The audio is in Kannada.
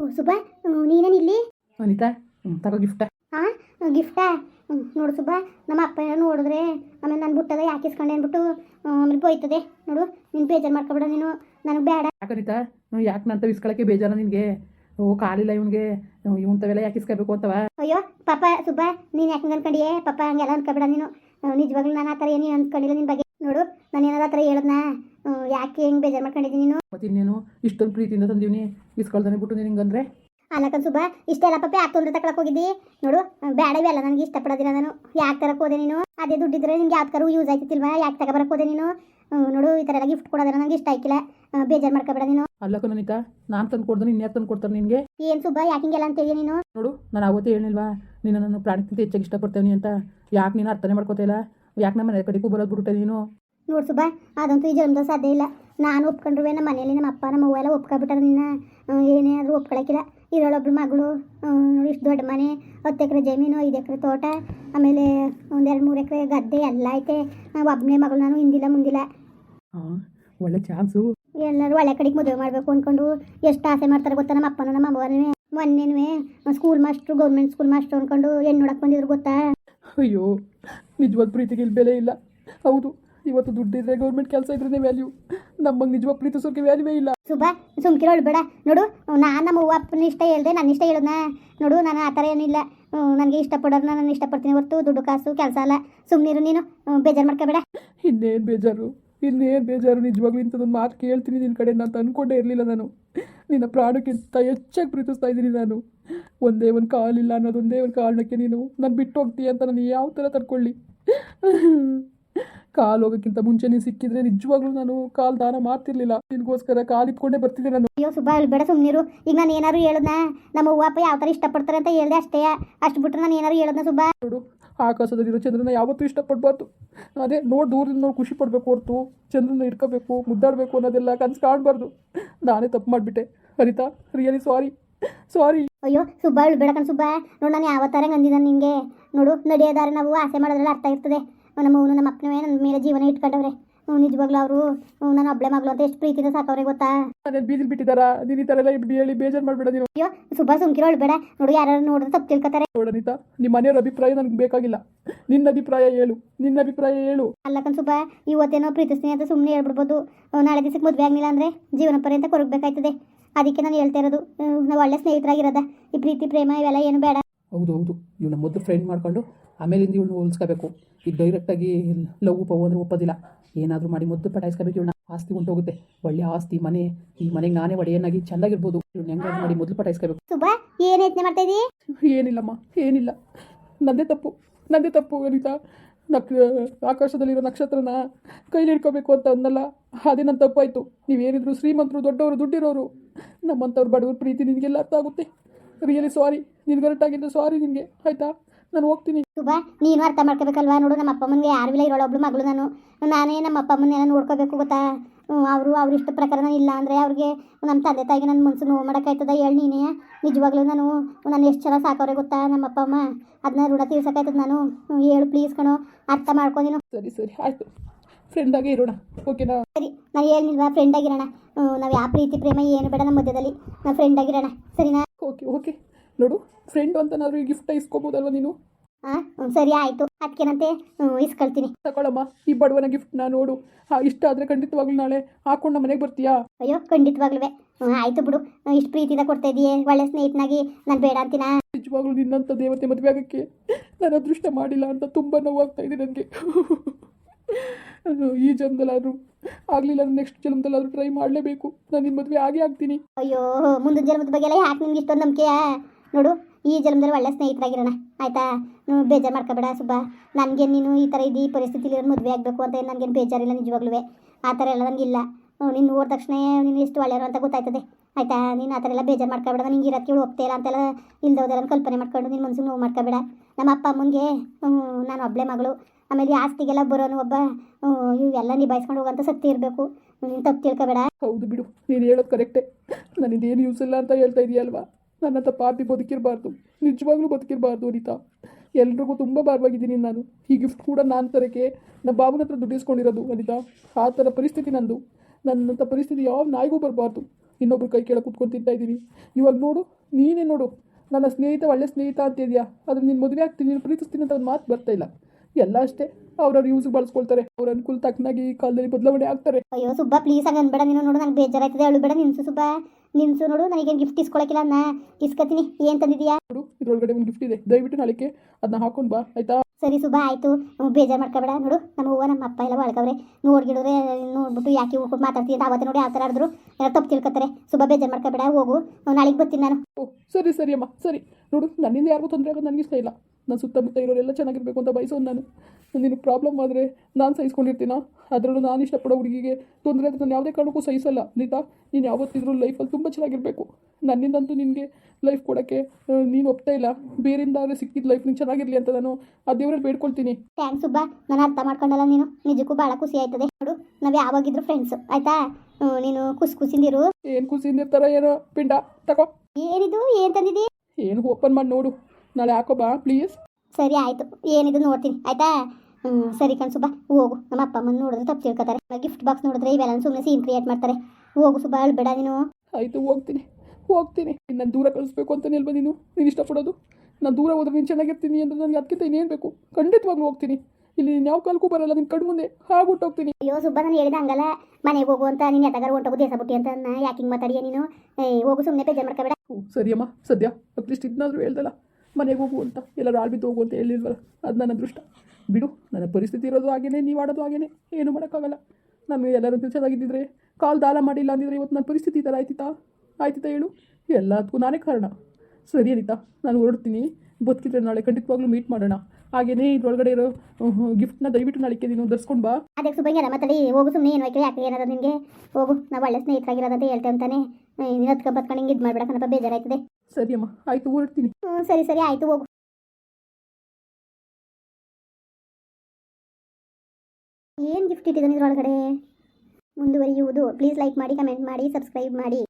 ಸುಬ್ಬ ನೀನೇನು ಇಲ್ಲಿ? ಅನಿತಾ ತಗೋ ಗಿಫ್ಟ ಹಾಂ ಗಿಫ್ಟಾ ನೋಡು ಸುಬ್ಬ ನಮ್ಮ ಅಪ್ಪ ಏನೋ ನೋಡಿದ್ರೆ ಆಮೇಲೆ ನಾನು ಬಿಟ್ಟದ ಯಾಕೆ ಇಸ್ಕೊಂಡೆ ಅಂದ್ಬಿಟ್ಟು ಆಮೇಲೆ ಹೋಯ್ತದೆ ನೋಡು ನೀನು ಬೇಜಾರು ಮಾಡ್ಕೊಬೇಡ ನೀನು. ನನಗೆ ಬೇಡ. ಯಾಕನಿತಾ ಯಾಕೆ ನಂತ ಇಸ್ಕೊಳಕ್ಕೆ ಬೇಜಾರ ನಿನಗೆ? ಓ ಕಾಲಿಲ್ಲ ಇವನಿಗೆ. ಇವಂತವೆಲ್ಲ ಯಾಕೆ ಇಸ್ಕೋಬೇಕು ಅಂತವ? ಅಯ್ಯೋ ಪಾಪ ಸುಬ್ಬ ನೀನು ಯಾಕೆ ಹಂಗೆ ಅನ್ಕೊಂಡಿಯೇ? ಪಾಪ ಹಂಗೆಲ್ಲ ಅನ್ಕೋಬೇಡ ನೀನು. ನಿಜವಾಗ್ಲೂ ನಾನು ಆ ಥರ ಏನು ಅನ್ಕೊಂಡಿಲ್ಲ ನಿನ್ನ ಬಗ್ಗೆ. ನೋಡು ನಾನು ಏನಾರ ಆ ಥರ ಹೇಳದ್ನ? ಯಾಕೆ ಹೆಂಗ್ ಬೇಜಾರ್ ಮಾಡ್ಕೊಂಡಿದ್ದೀನಿ ನೀನು? ಮತ್ತೆ ಇನ್ನೇನು? ಇಷ್ಟೊಂದು ಪ್ರೀತಿಯಿಂದ ತಂದೀವ್ನಿ. ಇಸ್ಕೊಳ್ತಾನೆ ಬಿಟ್ಟು ನಿನಗಂದ್ರೆ ಅಲ್ಲಕ್ಕ ಸುಬ್ಬ ಇಷ್ಟೆಲ್ಲ ಪಾಪ ಯಾಕೆ ತೊಂದರೆ ತಗೊಳಕ್ ಹೋಗಿದ್ದಿ? ನೋಡು ಬೇಡವೇ ಅಲ್ಲ ನನಗೆ ಇಷ್ಟಪಡೋದಿಲ್ಲ ನಾನು. ಯಾಕೆ ತರಕ್ಕೆ ಹೋದೆ ನೀನು? ಅದೇ ದುಡ್ಡಿದ್ರೆ ನಿನ್ಗೆ ಥರ ಯೂಸ್ ಆಯ್ತಿಲ್ವಾ ಯಾಕೆ ತಗೊಬರಕ್ ಹೋದೆ ನೀನು? ನೋಡು ಈ ಥರ ಎಲ್ಲ ಗಿಫ್ಟ್ ಕೊಡೋದ್ರೆ ನನಗೆ ಇಷ್ಟ ಆಯ್ಕಿಲ್ಲ. ಬೇಜಾರು ಮಾಡ್ಕೊಬೇಡ ನೀನು. ಅಲ್ಲಕ್ಕ ನನಿತಾ ನಾನು ತಂದು ಕೊಡ್ದೆ ಇನ್ಯಾಕೆ ತಂದು ಕೊಡ್ತಾರೆ ನಿನಗೆ? ಏನು ಸುಬ್ಬ ಯಾಕೆ ಹಿಂಗೆಲ್ಲ ಅಂತೀಯ ನೀನು? ನೋಡು ನಾನು ಅವತ್ತೇ ಹೇಳಿಲ್ವಾ ನೀನು ನನ್ನ ಪ್ರಾಣಕ್ಕಿಂತ ಹೆಚ್ಚಾಗಿ ಇಷ್ಟಪಡ್ತೇವೆ ಅಂತ. ಯಾಕೆ ನೀನು ಅರ್ಥನೇ ಮಾಡ್ಕೋತಿಲ್ಲ ಯಾಕೆ ನಮ್ಮ ಮನೆ ಕಡೆಗೂ ಬರೋದು ಬಿಟ್ಟೆ ನೀನು? ನೋಡು ಸುಬ್ಬ ಅದಂತೂ ಈ ಜನ್ಮದ ಸಾಧ್ಯ ಇಲ್ಲ. ನಾನು ಒಪ್ಕೊಂಡ್ರುವೆ ನಮ್ಮ ಮನೇಲಿ ನಮ್ಮ ಅಪ್ಪ ನಮ್ಮ ಅವ್ವ ಎಲ್ಲ ಒಪ್ಕೊಬಿಟ್ಟಾರೆ ನಿನ್ನ ಹ್ಮ್, ಏನೇ ಆದರೂ ಒಪ್ಕೊಳಕಿಲ್ಲ. ಇರೋಳೊಬ್ಳು ಮಗಳು ಇಷ್ಟು ದೊಡ್ಡ ಮನೆ ಹತ್ತು ಎಕರೆ ಜಮೀನು ಐದು ಎಕರೆ ತೋಟ ಆಮೇಲೆ ಒಂದೆರಡು ಮೂರು ಎಕರೆ ಗದ್ದೆ ಎಲ್ಲ ಐತೆ. ಒಬ್ಬನೇ ಮಗಳು ನಾನು ಹಿಂದಿಲ್ಲ ಮುಂದಿಲ್ಲ. ಒಳ್ಳೆ ಚಾನ್ಸು ಎಲ್ಲರೂ ಒಳ್ಳೆ ಕಡೆಗೆ ಮದುವೆ ಮಾಡಬೇಕು ಅಂದ್ಕೊಂಡು ಎಷ್ಟು ಆಸೆ ಮಾಡ್ತಾರೆ ಗೊತ್ತಾ ನಮ್ಮ ಅಪ್ಪನೂ ನಮ್ಮ ಅಮ್ಮನೇ ಮೊನ್ನೆನೂ school master government school master ಅಂದ್ಕೊಂಡು ಹೆಣ್ಣು ನೋಡಕ್ಕೆ ಬಂದಿದ್ರು ಗೊತ್ತಾ? ಅಯ್ಯೋ ನಿಜವಾದ ಪ್ರೀತಿಗೆ ಇಲ್ಲಿ ಬೆಲೆ ಇಲ್ಲ. ಹೌದು ಇವತ್ತು ದುಡ್ಡಿದ್ರೆ ಗೌರ್ಮೆಂಟ್ ಕೆಲಸ ಇದ್ರೆ ವ್ಯಾಲ್ಯೂ ನಮಗೆ ನಿಜವಾಗ ಪ್ರೀತಿಸೋಕೆ ವ್ಯಾಲ್ಯೂ ಇಲ್ಲ. ಸುಬ್ಬ ಸುಮ್ಕಿರೋಳು ಬೇಡ ನೋಡು ನಾನು ನಮ್ಮ ಅವ್ವ ಅಪ್ಪನ ಇಷ್ಟ ಹೇಳ್ದೆ ನಾನು ಇಷ್ಟ ಹೇಳೋಣ ನೋಡು ನಾನು ಆ ಥರ ಏನಿಲ್ಲ. ನನಗೆ ಇಷ್ಟಪಡೋರ್ನ ನಾನು ಇಷ್ಟಪಡ್ತೀನಿ ಹೊರತು ದುಡ್ಡು ಕಾಸು ಕೆಲಸ ಅಲ್ಲ. ಸುಮ್ಮನಿರು ನೀನು. ಬೇಜಾರು ಮಾಡ್ಕೋಬೇಡ. ಇನ್ನೇನು ಬೇಜಾರು? ಇನ್ನೇನು ಬೇಜಾರು? ನಿಜವಾಗ್ಲೂ ಇಂಥದ್ದೊಂದು ಮಾತು ಕೇಳ್ತೀನಿ ನಿನ್ನ ಕಡೆ. ನಾನು ತಂದ್ಕೊಂಡೇ ಇರಲಿಲ್ಲ ನಾನು. ನಿನ್ನ ಪ್ರಾಣಕ್ಕಿಂತ ಹೆಚ್ಚಾಗಿ ಪ್ರೀತಿಸ್ತಾ ಇದ್ದೀನಿ ನಾನು. ಒಂದೇ ಒಂದು ಕಾಲಿಲ್ಲ ಅನ್ನೋದೊಂದೇ ಒಂದು ಕಾರಣಕ್ಕೆ ನೀನು ನಾನು ಬಿಟ್ಟು ಹೋಗ್ತೀಯ ಅಂತ ನಾನು ಯಾವ ಥರ ತಡ್ಕೊಳ್ಳಿ? ಕಾಲು ಹೋಗೋಕ್ಕಿಂತ ಮುಂಚೆ ನೀನು ಸಿಕ್ಕಿದ್ರೆ ನಿಜವಾಗ್ಲೂ ನಾನು ಕಾಲು ದಾನ ಮಾಡ್ತಿರ್ಲಿಲ್ಲ. ನಿನಗೋಸ್ಕರ ಕಾಲು ಇಟ್ಕೊಂಡೇ ಬರ್ತಿದ್ದೆ ನಾನು. ಅಯ್ಯೋ ಸುಬ್ಬ ಇಲ್ಲಿ ಬೇಡ ಸುಮ್ಮನಿರು ಈಗ ನಾನು ಏನಾರು ಹೇಳದ್ನ? ನಮ್ಮ ಅವ್ವ ಅಪ್ಪ ಯಾವ ಥರ ಇಷ್ಟಪಡ್ತಾರೆ ಅಂತ ಹೇಳ್ದೆ ಅಷ್ಟೇ. ಅಷ್ಟು ಬಿಟ್ಟರೆ ನಾನು ಏನಾರು ಹೇಳದ್ನ ಸುಬ್ಬ? ನೋಡು ಆಕಾಶದಲ್ಲಿರೋ ಚಂದ್ರನ ಯಾವತ್ತೂ ಇಷ್ಟಪಡಬಾರ್ದು. ಅದೇ ನೋಡಿ ದೂರದಿಂದ ನೋಡಿ ಖುಷಿ ಪಡಬೇಕು ಹೊರತು. ಚಂದ್ರನ ಇಟ್ಕೋಬೇಕು ಮುದ್ದಾಡಬೇಕು ಅನ್ನೋದೆಲ್ಲ ಕನ್ಸು ಕಾಣಬಾರ್ದು. ನಾನೇ ತಪ್ಪು ಮಾಡಿಬಿಟ್ಟೆ. Haritha really sorry. ಸಾರಿ. ಅಯ್ಯೋ ಸುಬ್ಬ ಹೇಳು ಬೇಡ ಕಣ್ ಸುಬ್ಬ. ನೋಡು ನಾನು ಯಾವ ಥರ ಅಂದಿದ್ದಾನೆ ನಿನಗೆ. ನೋಡು ನಡೆಯೋದಾರೆ ನಾವು ಆಸೆ ಮಾಡೋದ್ರಲ್ಲಿ ಅರ್ಥ ಇರ್ತದೆ ನಮ್ಮ ಅವನು ನಮ್ಮ ಅಪ್ಪನೇ ನನ್ನ ಮೇಲೆ ಜೀವನ ಇಟ್ಕೊಂಡವ್ರೆ. ನಿಜವಾಗ್ಲೂ ಅವರು ನನ್ನ ಒಬ್ಳೆ ಮಗಳು ಅಂತ ಎಷ್ಟು ಪ್ರೀತಿಯಿಂದ ಸಾಕವ್ರೆ ಗೊತ್ತಾ? ಬೀದಿ ಬೀದಿಲ್ ಬಿಟ್ಟಿದಾರ ನೀನು ಈ ಥರ ಎಲ್ಲ ಹೇಳಿ ಬೇಜಾರು ಮಾಡ್ಬೇಡ ನೀನು. ಅಯ್ಯೋ ಸುಬ್ಬ ಸುಮ್ಕಿರೋಳು ಬೇಡ ನೋಡು ಯಾರು ನೋಡಿದ್ರೆ ತಪ್ಪು ತಿಳ್ಕೊತಾರೆ. ನೋಡನಿತಾ ನಿಮ್ಮ ಮನೆಯವ್ರ ಅಭಿಪ್ರಾಯ ನನಗೆ ಬೇಕಾಗಿಲ್ಲ. ನಿನ್ನ ಅಭಿಪ್ರಾಯ ಹೇಳು ನಿನ್ನ ಅಭಿಪ್ರಾಯ ಹೇಳು. ಅಲ್ಲ ಸುಭಾ ಸುಬ್ಬ ಇವತ್ತೇನೋ ಪ್ರೀತಿಸ್ತೀನಿ ಅಂತ ಸುಮ್ಮನೆ ಹೇಳ್ಬಿಡ್ಬೋದು. ನಾಳೆ ದಿವಸಕ್ಕೆ ಮದುವೆ ಆಗಲಿಲ್ಲ ಅಂದ್ರೆ ಜೀವನ ಪರ್ಯಂತ ಕೊರಗಬೇಕಾಯ್ತದೆ. ಅದಕ್ಕೆ ನಾನು ಹೇಳ್ತಾ ಇರೋದು ನಾವು ಒಳ್ಳೆ ಸ್ನೇಹಿತರಾಗಿರೋದ. ಈ ಪ್ರೀತಿ ಪ್ರೇಮ ಇವೆಲ್ಲ ಏನು ಬೇಡ. ಹೌದು ಹೌದು. ಇವನ ಮೊದಲು ಫ್ರೆಂಡ್ ಮಾಡ್ಕೊಂಡು ಆಮೇಲಿಂದ ಇವನು ಹೋಲಿಸ್ಕೋಬೇಕು. ಈಗ ಡೈರೆಕ್ಟಾಗಿ ಲವ್ ಪವ್ ಅಂದ್ರೆ ಒಪ್ಪೋದಿಲ್ಲ. ಏನಾದರೂ ಮಾಡಿ ಮೊದಲು ಪಟಾಯಿಸ್ಕೋಬೇಕು ಇವನ ಆಸ್ತಿ ಹೊಂಟೋಗುತ್ತೆ ಒಳ್ಳೆ ಆಸ್ತಿ ಮನೆ. ಈ ಮನೆಗೆ ನಾನೇ ಒಡೆಯನ್ನಾಗಿ ಚೆನ್ನಾಗಿರ್ಬೋದು ಇವ್ನು ಹೆಂಗಾದ್ರು ಮಾಡಿ ಮೊದಲು ಪಟಾಯಿಸ್ಕೋಬೇಕು. ಸುಬ್ಬ ಏನು ಯತ್ನೆ ಮಾಡ್ತಾ ಇದೀ? ಏನಿಲ್ಲಮ್ಮ ಏನಿಲ್ಲ. ನಂದೇ ತಪ್ಪು. ನಂದೇ ತಪ್ಪು ಅನಿತಾ. ನಕ್ ಆಕಾಶದಲ್ಲಿರೋ ನಕ್ಷತ್ರನ ಕೈಲಿ ಹಿಡ್ಕೋಬೇಕು ಅಂತ ಅಂದಲ್ಲ ಅದೇ ನನ್ನ ತಪ್ಪಾಯಿತು. ನೀವೇನಿದ್ರು ಶ್ರೀಮಂತರು ದೊಡ್ಡವರು ದುಡ್ಡಿರೋರು. ನಮ್ಮಂಥವ್ರು ಬಡವ್ರ ಪ್ರೀತಿ ನಿನಗೆಲ್ಲ ಅರ್ಥ ಆಗುತ್ತೆ. ರಿಯಲಿ ಸಾರಿ ನಿನ್ಗೆ ಆಗಿದ್ದು ಸಾರಿ ನಿನಗೆ. ಆಯಿತಾ? ನಾನು ಹೋಗ್ತೀನಿ. ಶುಭ ನೀನು ಅರ್ಥ ಮಾಡ್ಕೋಬೇಕಲ್ವಾ? ನೋಡು ನಮ್ಮ ಅಪ್ಪ ಅಮ್ಮನಿಗೆ ಯಾರು ಇಲ್ಲ ಇರೋಳೊಬ್ಳು ಮಗಳು ನಾನು. ನಾನೇ ನಮ್ಮ ಅಪ್ಪ ಅಮ್ಮನ್ನೆಲ್ಲ ನೋಡ್ಕೋಬೇಕು ಗೊತ್ತಾ? ಅವರು ಅವ್ರ ಇಷ್ಟ ಪ್ರಕಾರ ನಾನು ಇಲ್ಲ ಅಂದರೆ ಅವ್ರಿಗೆ ನಮ್ಮ ತಂದೆ ತಾಯಿಗೆ ನನ್ನ ಮನಸ್ಸು ನೋವು ಮಾಡೋಕ್ಕಾಯ್ತದ? ಹೇಳಿ ನೀನೇ. ನಿಜವಾಗ್ಲೂ ನಾನು ನಾನು ಎಷ್ಟು ಚೆನ್ನಾಗಿ ಸಾಕವ್ರೆ ಗೊತ್ತಾ ನಮ್ಮ ಅಪ್ಪ ಅಮ್ಮ? ಅದನ್ನ ಋಣ ತೀರ್ಸೋಕ್ಕಾಯ್ತದ ನಾನು? ಹೇಳು ಪ್ಲೀಸ್ ಕಣೋ. ಅರ್ಥ ಮಾಡ್ಕೊ ನೀನು. ಸರಿ ಸರಿ. ಆಯಿತು. ಫ್ರೆಂಡಾಗೆ ಇರೋಣ. ಓಕೆನಾ ಸರಿ ನಾನು ಹೇಳಿಲ್ವಾ ಫ್ರೆಂಡ್ ಆಗಿರೋಣ. ನಾವು ಯಾವ ಪ್ರೀತಿ ಪ್ರೇಮ ಏನು ಬೇಡ ನಮ್ಮ ಮಧ್ಯದಲ್ಲಿ. ನಾವು ಫ್ರೆಂಡ್ ಆಗಿರೋಣ. ಸರಿನಾ? ಓಕೆ ಓಕೆ ನೋಡು ಫ್ರೆಂಡು ಅಂತನಾದ್ರೂ ಈ ಗಿಫ್ಟ್ ಇಸ್ಕೋಬೋದಲ್ವಾ ನೀನು? ಹಾಂ ಸರಿ ಆಯಿತು. ಅದಕ್ಕೇನಂತೆ ಇಸ್ಕೊಳ್ತೀನಿ. ತಗೊಳಮ್ಮ ಈ ಬಡವನ ಗಿಫ್ಟ್ನ ನೋಡು. ಆ, ಇಷ್ಟ ಆದರೆ ಖಂಡಿತವಾಗ್ಲೂ ನಾಳೆ ಹಾಕೊಂಡು ನಮ್ಮ ಮನೆಗೆ ಬರ್ತೀಯಾ? ಅಯ್ಯೋ ಖಂಡಿತವಾಗ್ಲೂ ಆಯಿತು ಬಿಡು. ಇಷ್ಟು ಪ್ರೀತಿಯಿಂದ ಕೊಡ್ತಾ ಇದೀಯ? ಒಳ್ಳೆ ಸ್ನೇಹಿತನಾಗಿ ನಾನು ಬೇಡ ಅಂತೀನಾ? ನಿಜವಾಗ್ಲೂ ನಿನ್ನಂಥ ದೇವತೆ ಮದುವೆ ಆಗಕ್ಕೆ ನಾನು ಅದೃಷ್ಟ ಮಾಡಿಲ್ಲ ಅಂತ ತುಂಬ ನೋವಾಗ್ತಾ ಇದೆ ನನಗೆ ಈ ಜನ್ಮದಲ್ಲಾದರೂ ಆಗಲಿಲ್ಲ ನೆಕ್ಸ್ಟ್ ಜನ್ಮದಲ್ಲಾದರೂ ಟ್ರೈ ಮಾಡಲೇಬೇಕು. ನಾನು ನಿನ್ನ ಮದುವೆ ಆಗೇ ಆಗ್ತೀನಿ. ಅಯ್ಯೋ, ಮುಂದಿನ ಜನ್ಮದ ಬಗ್ಗೆ ಎಲ್ಲ ಯಾಕೆ ನಿಮ್ಗೆ ಇಷ್ಟೊಂದು ನಂಬಿಕೆ? ನೋಡು, ಈ ಜನ್ಮದಲ್ಲಿ ಒಳ್ಳೆ ಸ್ನೇಹಿತರಾಗಿರೋಣ ಆಯಿತಾ? ಬೇಜಾರು ಮಾಡ್ಕೋಬೇಡ ಸುಬ್ಬ. ನನಗೆ ನೀನು ಈ ಥರ ಇದು ಈ ಪರಿಸ್ಥಿತಿಲಿ ಮದುವೆ ಆಗಬೇಕು ಅಂತ ನನಗೇನು ಬೇಜಾರಿಲ್ಲ ನಿಜವಾಗ್ಲೂ ಆ ಥರ ಎಲ್ಲ ನನಗಿಲ್ಲ ನೀನು ಓದ ತಕ್ಷಣ ನೀನು ಎಷ್ಟು ಒಳ್ಳೆಯವರು ಅಂತ ಗೊತ್ತಾಯ್ತದೆ. ಆಯ್ತಾ? ನೀನು ಆ ಥರ ಎಲ್ಲ ಬೇಜಾರು ಮಾಡ್ಕೋಬೇಡ. ನಿಂಗೆ ಇರೋಕ್ಕೆ ಹೋಗ್ತಾ ಇಲ್ಲ ಅಂತೆಲ್ಲ ಇಲ್ದೋದೆಲ್ಲ ಕಲ್ಪನೆ ಮಾಡ್ಕೊಂಡು ನಿನ್ನ ಮನ್ಸಿಗೆ ನೋವು ಮಾಡ್ಕೋಬೇಡ. ನಮ್ಮ ಅಪ್ಪ ಅಮ್ಮನಿಗೆ ನಾನು ಒಬ್ಬಳೆ ಮಗಳು. ಆಮೇಲೆ ಆಸ್ತಿಗೆಲ್ಲ ಬರೋನು ಒಬ್ಬ ಇವೆಲ್ಲ ನಿಭಾಯಿಸ್ಕೊಂಡು ಹೋಗಂತ ಸತ್ಯ ಇರಬೇಕು. ನೀನು ತಪ್ಪು ತಿಳ್ಕೊಬೇಡ. ಹೌದು ಬಿಡು, ನೀನು ಹೇಳೋದು ಕರೆಕ್ಟೇ ಇದೇನು ಯೂಸ್ ಇಲ್ಲ ಅಂತ ಹೇಳ್ತಾ ಇದೆಯಲ್ವಾ? ನನ್ನಂಥ ಪಾಪಿ ಬದುಕಿರಬಾರ್ದು. ನಿಜವಾಗ್ಲೂ ಬದುಕಿರಬಾರ್ದು, ಅನಿತಾ. ಎಲ್ರಿಗೂ ತುಂಬ ಭಾರವಾಗಿದ್ದೀನಿ ನಾನು. ಈ ಗಿಫ್ಟ್ ಕೂಡ ನಾನು ತರಕ್ಕೆ ನಮ್ಮ ಬಾಬುನ ಹತ್ರ ದುಡ್ಡಿಸ್ಕೊಂಡಿರೋದು, ಅನಿತಾ. ಆ ಥರ ಪರಿಸ್ಥಿತಿ ನಂದು. ನನ್ನಂಥ ಪರಿಸ್ಥಿತಿ ಯಾವ ನಾಯಿಗೂ ಬರಬಾರ್ದು. ಇನ್ನೊಬ್ರು ಕೈ ಕೆಳಗೆ ಕೂತ್ಕೊಂಡು ತಿಂತಾ ಇದ್ದೀನಿ ಇವಾಗ ನೋಡು, ನೀನೇ ನೋಡು. ನನ್ನ ಸ್ನೇಹಿತ ಒಳ್ಳೆ ಸ್ನೇಹಿತ ಅಂತಿದೆಯಾ? ಅದನ್ನು ನೀನು ಮದುವೆ ಆಗ್ತೀನಿ ನೀನು ಪ್ರೀತಿಸ್ತೀನಿ ಅಂತ ಒಂದು ಮಾತು ಬರ್ತಾ ಇಲ್ಲ. ಎಲ್ಲ ಅಷ್ಟೇ. ಅವ್ರವ್ರ ಯೂಸ್ ಬಳಸ್ಕೊಳ್ತಾರೆ. ಅವ್ರ ಅನುಕೂಲ ತಕ್ಕನಾಗಿ ಈ ಕಾಲದಲ್ಲಿ ಬದಲಾವಣೆ ಆಗ್ತಾರೆ. ಅಯ್ಯೋ ಸುಬ್ಬ ಪ್ಲೀಸ್ ಹಂಗೆ ಅನ್ಬೇಡ. ನೀನು ನೋಡು ನಂಗೆ ಬೇಜಾರಾಯ್ತದೆ. ಅಳು ಬೇಡ ನಿನ್ಸು ಸುಬ್ಬ. ನಿನ್ಸು ನೋಡು ನನಗೇನು ಗಿಫ್ಟ್ ಇಸ್ಕೊಳಕಿಲ್ಲ ನಾ. ಇಸ್ಕತೀನಿ. ಏನ್ ತಂದಿದೀಯಾ? ನೋಡು ಇದ್ರೊಳಗಡೆ ಒಂದು ಗಿಫ್ಟ್ ಇದೆ. ದಯವಿಟ್ಟು ನಾಳೆಗೆ ಅದನ್ನ ಹಾಕೊಂಡು ಬಾ ಆಯ್ತಾ? ಸರಿ ಸುಬ್ಬ ಆಯ್ತು. ಬೇಜಾರು ಮಾಡ್ಕೋಬೇಡ. ನೋಡು ನಮ್ಮ ಹೂವ ನಮ್ಮ ಅಪ್ಪ ಎಲ್ಲ ಒಳ್ಕವ್ರೆ ನೋಡ್ಗಿಡಿದ್ರೆ ನೋಡ್ಬಿಟ್ಟು ಯಾಕೆ ಹೋಗ್ಬಿಟ್ಟು ಮಾತಾಡ್ತೀನಿ ಅಂತ ಅವತ್ತೇ ನೋಡಿ ಯಾವ ಥರ ಆಡಿದ್ರು. ಎಲ್ಲ ತಪ್ಪು ತಿಳ್ಕೊತಾರೆ. ಸುಬ್ಬ ಬೇಜಾರು ಮಾಡ್ಕೋಬೇಡ ಹೋಗು. ನಾಳೆಗೆ ಬರ್ತೀನಿ ನಾನು. ಓ ಸರಿ ಸರಿ ಅಮ್ಮ ಸರಿ. ನೋಡು ನನ್ನಿಂದ ಯಾರಿಗೂ ತೊಂದರೆ ಆಗೋದು ನನಗೆ ಇಷ್ಟ ಇಲ್ಲ. ನನ್ನ ಸುತ್ತಮುತ್ತ ಇರೋರೆಲ್ಲ ಚೆನ್ನಾಗಿರ್ಬೇಕು ಅಂತ ಬಯಸೋದು ನಾನು. ನಿನಗೆ ಪ್ರಾಬ್ಲಮ್ ಆದರೆ ನಾನು ಸಹಿಸ್ಕೊಂಡಿರ್ತೀನ? ಅದರಲ್ಲೂ ನಾನು ಇಷ್ಟಪಡೋ ಹುಡುಗಿಗೆ ತೊಂದರೆ ಆದರೆ ನಾನು ಯಾವುದೇ ಕಾರಣಕ್ಕೂ ಸಹಿಸಲ್ಲ ನೀತಾ? ನೀನು ಯಾವತ್ತಿದ್ರೂ ಲೈಫಲ್ಲಿ ತುಂಬ ಚೆನ್ನಾಗಿರಬೇಕು. ನನ್ನಿಂದಂತೂ ನಿನಗೆ ಲೈಫ್ ಕೊಡೋಕ್ಕೆ ನೀನು ಒಪ್ತಾ ಇಲ್ಲ? ಬೇರಿಂದ ಆದರೆ ಸಿಕ್ಕಿದ ಲೈಫ್ ನಿಂಗೆ ಚೆನ್ನಾಗಿರಲಿ ಅಂತ ನಾನು ಆ ದೇವರಲ್ಲಿ ಬೇಡ್ಕೊಳ್ತೀನಿ. ಥ್ಯಾಂಕ್ಸ್ ಸುಬ್ಬ. ನಾನು ಅರ್ಥ ಮಾಡ್ಕೊಂಡಲ್ಲ ನೀನು? ನಿಜಕ್ಕೂ ಭಾಳ ಖುಷಿ ಆಯ್ತದೆ. ನೋಡು ನಾವು ಯಾವಾಗಿದ್ರು ಫ್ರೆಂಡ್ಸ್ ಆಯ್ತಾ? ನೀನು ಖುಷಿ ಖುಷಿಂದಿರು. ಏನು ಖುಷಿಯಿಂದ ಇರ್ತಾರ ಏನೋ ಪಿಂಡ ತಗೋ ಏನಿದು? ಏನು ತಂದಿದ್ದೀ ಏನು ಓಪನ್ ಮಾಡಿ ನೋಡು. ನಾಳೆ ಹಾಕೋ ಬಾ ಪ್ಲೀಸ್ ಸರಿ ಆಯಿತು. ಏನಿದು ನೋಡ್ತೀನಿ. ಆಯ್ತಾ? ಹ್ಞೂ ಸರಿ ಕಣ್ ಸುಬ್ಬ. ಹೋಗು. ನಮ್ಮ ಅಪ್ಪ ಅಮ್ಮನ ನೋಡಿದ್ರೆ ತಪ್ಪು ತಿಳ್ಕೊತಾರೆ. ಗಿಫ್ಟ್ ಬಾಕ್ಸ್ ನೋಡಿದ್ರೆ ಇವೆಲ್ಲ ಸುಮ್ಮನೆ ಸೀನ್ ಕ್ರಿಯೇಟ್ ಮಾಡ್ತಾರೆ. ಹೋಗು ಸುಬ್ಬ ಅಳ್ಬೇಡ ನೀನು. ಆಯಿತು ಹೋಗ್ತೀನಿ. ಹೋಗ್ತೀನಿ. ನಾನು ದೂರ ಕಳಿಸ್ಬೇಕು ಅಂತ ನಿಲ್ಬ ನೀನು. ನೀನು ಇಷ್ಟಪಡೋದು. ನಾನು ದೂರ ಹೋದ್ರೆ ನೀನು ಚೆನ್ನಾಗಿರ್ತೀನಿ ಅಂದ್ರೆ ನನಗೆ ಅದಕ್ಕಿಂತ ಇನ್ನೇನು ಬೇಕು? ಖಂಡಿತವಾಗ್ಲೂ ಹೋಗ್ತೀನಿ. ಇಲ್ಲಿ ನೀನು ಯಾವ ಕಾಲಕ್ಕೂ ಬರಲ್ಲ ನಿನ್ನ ಕಣ್ಣು ಮುಂದೆ ಹಾಗೊಟ್ಟೋಗ್ತೀನಿ ಅಯ್ಯೋ ಸುಬ್ಬ ನಾನು ಹೇಳಿದ ಹಂಗಲ್ಲ. ಮನೆಗೆ ಹೋಗು ಅಂತ ನೀನು ಎತ್ತಗಾರ ಹೊಂಟೋಗು ದೇಶ ಬುಟ್ಟಿ ಅಂತ ಯಾಕೆ ಹಿಂಗೆ ಮಾತಾಡಿಯ ನೀನು? ಹೋಗು ಸುಮ್ಮನೆ ಬೇಜಾರು ಮಾಡ್ಕೋಬೇಡ ಸರಿಯಮ್ಮ. ಸದ್ಯ ಅಟ್ಲೀಸ್ಟ್ ಇದನ್ನಾದರೂ ಹೇಳ್ದಲ್ಲ. ಮನೆಗೆ ಹೋಗು ಅಂತ. ಎಲ್ಲರೂ ಆಳ್ಬಿದ್ದು ಹೋಗು ಅಂತ ಹೇಳಿಲ್ವಲ್ಲ? ಅದು ನನ್ನ ಅದೃಷ್ಟ ಬಿಡು, ನನ್ನ ಪರಿಸ್ಥಿತಿ ಇರೋದು ಹಾಗೇನೆ, ನೀವು ಆಡೋದು ಹಾಗೇನೆ. ಏನು ಮಾಡೋಕ್ಕಾಗಲ್ಲ. ನಾನು ಎಲ್ಲರೂ ಚೆನ್ನಾಗಿದ್ದಿದ್ರೆ ಕಾಲ್ ದಾಲ ಮಾಡಿಲ್ಲ ಅಂದಿದ್ರೆ ಇವತ್ತು ನನ್ನ ಪರಿಸ್ಥಿತಿ ಈ ಥರ ಆಯ್ತಿತ್ತಾ? ಆಯ್ತಿತ್ತಾ ಹೇಳು? ಎಲ್ಲದಕ್ಕೂ ನಾನೇ ಕಾರಣ. ಸರಿ ಅನಿತಾ, ನಾನು ಹೊರಡ್ತೀನಿ. ಬದುಕಿದ್ರೆ ನಾಳೆ ಖಂಡಿತವಾಗ್ಲೂ ಮೀಟ್ ಮಾಡೋಣ. ಹಾಗೇನೇ ಇದ್ರೊಳಗಡೆ ಇರೋ ಗಿಫ್ಟ್ನ ದಯವಿಟ್ಟು ನಾಳೆಗೆ ನೀನು ಧರಿಸ್ಕೊಂಡು ಬಾ. ಅದಕ್ಕೆ ಸುಬ್ಬಯ್ಯ ಮತ್ತಲ್ಲಿ ಹೋಗು ಸುಮ್ಮನೆ ಏನು ವೈಕಲ್ ಯಾಕೆ ಏನಾದ್ರು ನಿಮಗೆ ಹೋಗು, ನಾವು ಒಳ್ಳೆ ಸ್ನೇಹಿತರಾಗಿರೋದಂತ ಹೇಳ್ತೇವೆ ಅಂತಾನೆ. ನೀನು ಹತ್ಕೊಂಡ್ ಬತ್ಕೊಂಡು ಹಿಂಗೆ ಇದು ಮಾಡ್ಬೇಡ ಕಣಪ್ಪ, ಬೇಜಾರಾಯ್ತದೆ. ಸರಿ ಅಮ್ಮ, ಆಯ್ತು, ಹೊರಡ್ತೀನಿ. ಹ್ಞೂ ಸರಿ ಸರಿ, ಆಯ್ತು, ಹೋಗು. ಏನ್ ಗಿಫ್ಟ್ ಇಟ್ಟಿದ್ದಾನೆ ಇದ್ರೊಳಗಡೆ? ಮುಂದುವರಿಯುವುದು. ಪ್ಲೀಸ್ ಲೈಕ್ ಮಾಡಿ ಕಮೆಂಟ್ ಮಾಡಿ ಸಬ್ಸ್ಕ್ರೈಬ್ ಮಾಡಿ.